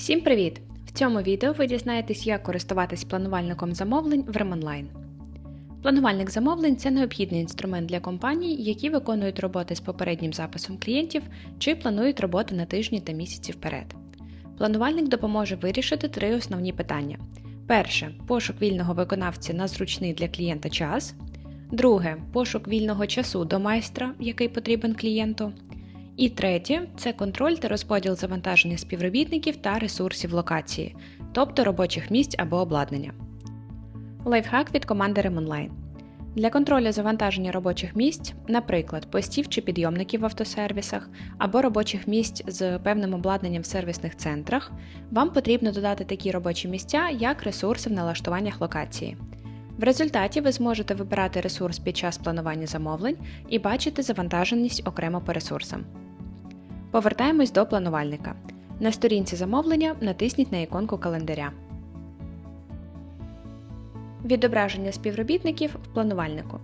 Всім привіт! В цьому відео ви дізнаєтесь, як користуватись планувальником замовлень в Remonline. Планувальник замовлень це необхідний інструмент для компаній, які виконують роботи з попереднім записом клієнтів чи планують роботи на тижні та місяці вперед. Планувальник допоможе вирішити три основні питання: перше пошук вільного виконавця на зручний для клієнта час. Друге пошук вільного часу до майстра, який потрібен клієнту. І третє це контроль та розподіл завантаження співробітників та ресурсів локації, тобто робочих місць або обладнання. Лайфхак від команди Remonline. Для контролю завантаження робочих місць, наприклад, постів чи підйомників в автосервісах або робочих місць з певним обладнанням в сервісних центрах, вам потрібно додати такі робочі місця, як ресурси в налаштуваннях локації. В результаті ви зможете вибирати ресурс під час планування замовлень і бачити завантаженість окремо по ресурсам. Повертаємось до планувальника. На сторінці замовлення натисніть на іконку календаря. Відображення співробітників в планувальнику.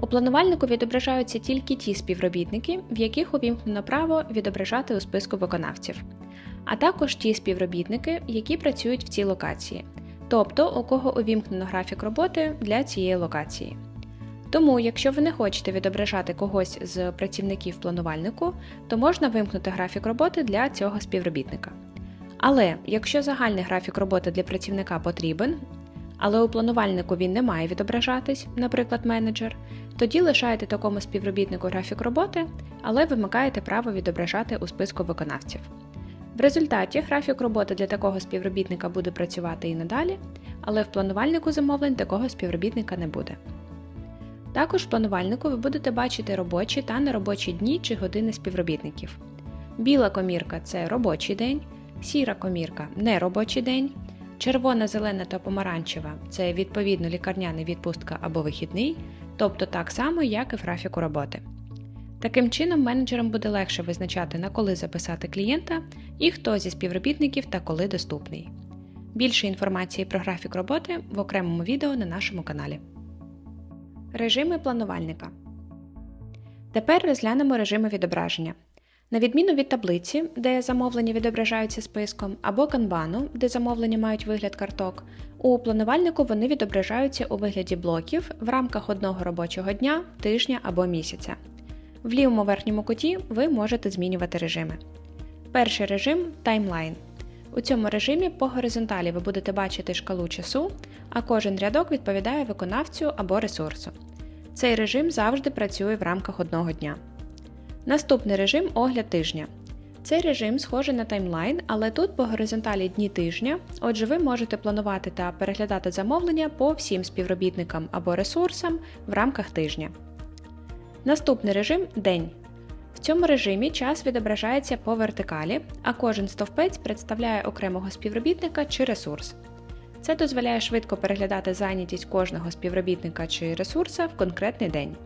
У планувальнику відображаються тільки ті співробітники, в яких увімкнено право відображати у списку виконавців, а також ті співробітники, які працюють в цій локації, тобто у кого увімкнено графік роботи для цієї локації. Тому, якщо ви не хочете відображати когось з працівників планувальнику, то можна вимкнути графік роботи для цього співробітника. Але якщо загальний графік роботи для працівника потрібен, але у планувальнику він не має відображатись, наприклад, менеджер, тоді лишаєте такому співробітнику графік роботи, але вимикаєте право відображати у списку виконавців. В результаті графік роботи для такого співробітника буде працювати і надалі, але в планувальнику замовлень такого співробітника не буде. Також в планувальнику ви будете бачити робочі та неробочі дні чи години співробітників. Біла комірка це робочий день, сіра комірка неробочий день, червона, зелена та помаранчева це відповідно лікарняна відпустка або вихідний, тобто так само, як і в графіку роботи. Таким чином, менеджерам буде легше визначати, на коли записати клієнта і хто зі співробітників та коли доступний. Більше інформації про графік роботи в окремому відео на нашому каналі. Режими планувальника. Тепер розглянемо режими відображення. На відміну від таблиці, де замовлення відображаються списком, або канбану, де замовлення мають вигляд карток, у планувальнику вони відображаються у вигляді блоків в рамках одного робочого дня, тижня або місяця. В лівому верхньому куті ви можете змінювати режими. Перший режим таймлайн. У цьому режимі по горизонталі ви будете бачити шкалу часу, а кожен рядок відповідає виконавцю або ресурсу. Цей режим завжди працює в рамках одного дня. Наступний режим огляд тижня. Цей режим схожий на таймлайн, але тут по горизонталі дні тижня, отже, ви можете планувати та переглядати замовлення по всім співробітникам або ресурсам в рамках тижня. Наступний режим день. В цьому режимі час відображається по вертикалі, а кожен стовпець представляє окремого співробітника чи ресурс. Це дозволяє швидко переглядати зайнятість кожного співробітника чи ресурса в конкретний день.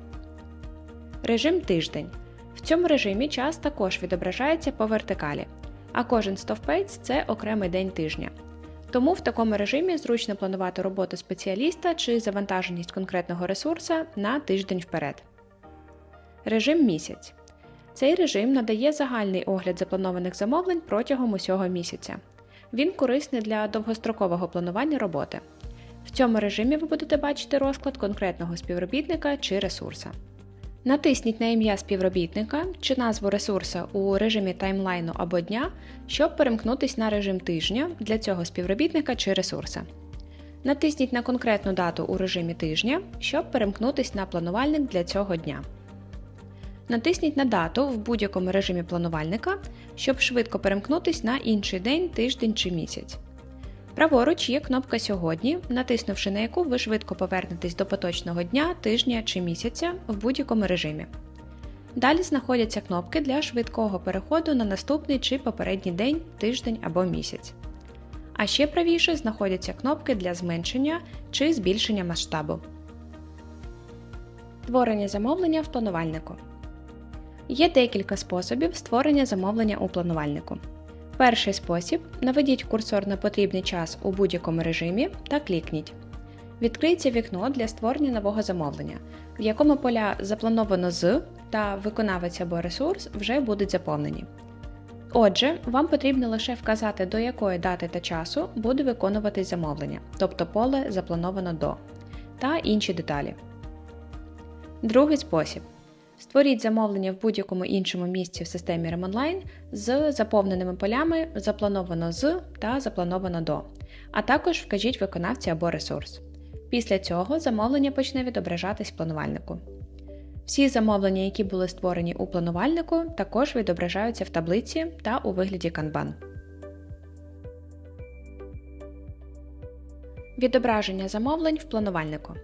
Режим тиждень. В цьому режимі час також відображається по вертикалі, а кожен стовпець це окремий день тижня. Тому в такому режимі зручно планувати роботу спеціаліста чи завантаженість конкретного ресурса на тиждень вперед. Режим місяць. Цей режим надає загальний огляд запланованих замовлень протягом усього місяця. Він корисний для довгострокового планування роботи. В цьому режимі ви будете бачити розклад конкретного співробітника чи ресурса. Натисніть на ім'я співробітника чи назву ресурса у режимі таймлайну або дня, щоб перемкнутись на режим тижня для цього співробітника чи ресурса. Натисніть на конкретну дату у режимі тижня, щоб перемкнутись на планувальник для цього дня. Натисніть на дату в будь-якому режимі планувальника, щоб швидко перемкнутись на інший день, тиждень чи місяць. Праворуч є кнопка Сьогодні, натиснувши на яку ви швидко повернетесь до поточного дня, тижня чи місяця в будь-якому режимі. Далі знаходяться кнопки для швидкого переходу на наступний чи попередній день, тиждень або місяць. А ще правіше знаходяться кнопки для зменшення чи збільшення масштабу. Творення замовлення в планувальнику. Є декілька способів створення замовлення у планувальнику. Перший спосіб наведіть курсор на потрібний час у будь-якому режимі та клікніть. Відкриється вікно для створення нового замовлення, в якому поля заплановано з та виконавець або ресурс вже будуть заповнені. Отже, вам потрібно лише вказати, до якої дати та часу буде виконуватись замовлення, тобто поле заплановано до, та інші деталі. Другий спосіб. Створіть замовлення в будь-якому іншому місці в системі RemOnline з заповненими полями заплановано з та заплановано до, а також вкажіть виконавця або ресурс. Після цього замовлення почне відображатись планувальнику. Всі замовлення, які були створені у планувальнику, також відображаються в таблиці та у вигляді Kanban. Відображення замовлень в планувальнику.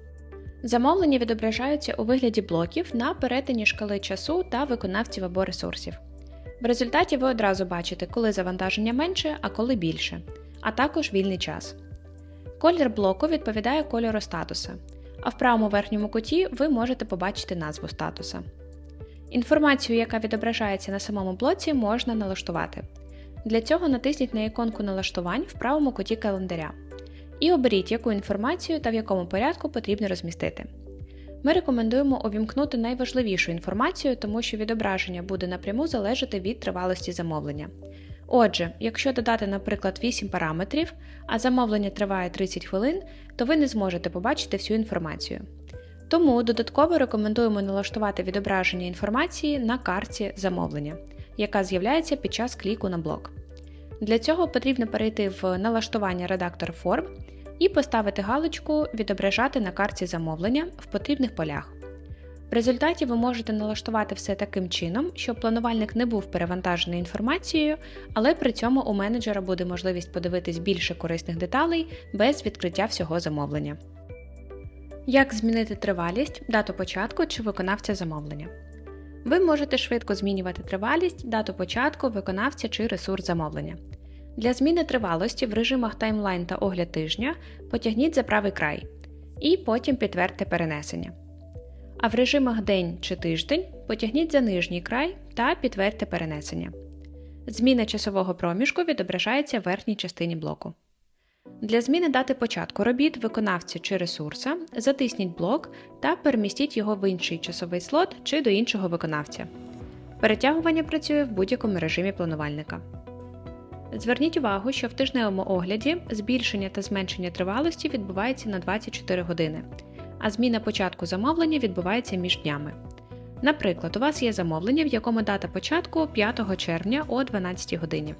Замовлення відображаються у вигляді блоків на перетині шкали часу та виконавців або ресурсів. В результаті ви одразу бачите, коли завантаження менше, а коли більше, а також вільний час. Колір блоку відповідає кольору статуса, а в правому верхньому куті ви можете побачити назву статуса. Інформацію, яка відображається на самому блоці, можна налаштувати. Для цього натисніть на іконку налаштувань в правому куті календаря і оберіть, яку інформацію та в якому порядку потрібно розмістити. Ми рекомендуємо увімкнути найважливішу інформацію, тому що відображення буде напряму залежати від тривалості замовлення. Отже, якщо додати, наприклад, 8 параметрів, а замовлення триває 30 хвилин, то ви не зможете побачити всю інформацію. Тому додатково рекомендуємо налаштувати відображення інформації на карті замовлення, яка з'являється під час кліку на блок. Для цього потрібно перейти в налаштування редактор форм і поставити галочку Відображати на карті замовлення в потрібних полях. В результаті ви можете налаштувати все таким чином, щоб планувальник не був перевантажений інформацією, але при цьому у менеджера буде можливість подивитись більше корисних деталей без відкриття всього замовлення. Як змінити тривалість, дату початку чи виконавця замовлення? Ви можете швидко змінювати тривалість, дату початку, виконавця чи ресурс замовлення. Для зміни тривалості в режимах таймлайн та огляд тижня потягніть за правий край і потім підтвердьте перенесення. А в режимах день чи тиждень потягніть за нижній край та підтвердьте перенесення. Зміна часового проміжку відображається в верхній частині блоку. Для зміни дати початку робіт виконавця чи ресурса затисніть блок та перемістіть його в інший часовий слот чи до іншого виконавця. Перетягування працює в будь-якому режимі планувальника. Зверніть увагу, що в тижневому огляді збільшення та зменшення тривалості відбувається на 24 години, а зміна початку замовлення відбувається між днями. Наприклад, у вас є замовлення, в якому дата початку 5 червня о 12 годині.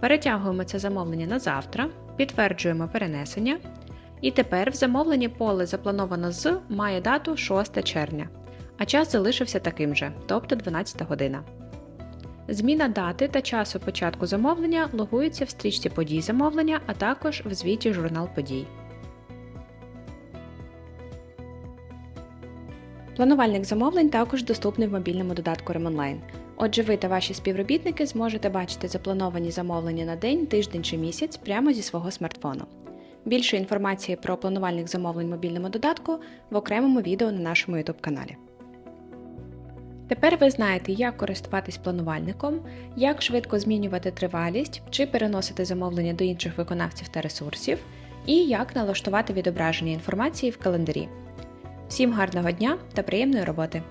Перетягуємо це замовлення на завтра, підтверджуємо перенесення. І тепер в замовленні поле заплановано з має дату 6 червня, а час залишився таким же, тобто 12 година. Зміна дати та часу початку замовлення логується в стрічці подій замовлення, а також в звіті журнал подій. Планувальник замовлень також доступний в мобільному додатку RemOnline. Отже, ви та ваші співробітники зможете бачити заплановані замовлення на день, тиждень чи місяць прямо зі свого смартфону. Більше інформації про планувальник замовлень в мобільному додатку в окремому відео на нашому YouTube каналі. Тепер ви знаєте, як користуватись планувальником, як швидко змінювати тривалість чи переносити замовлення до інших виконавців та ресурсів, і як налаштувати відображення інформації в календарі. Всім гарного дня та приємної роботи!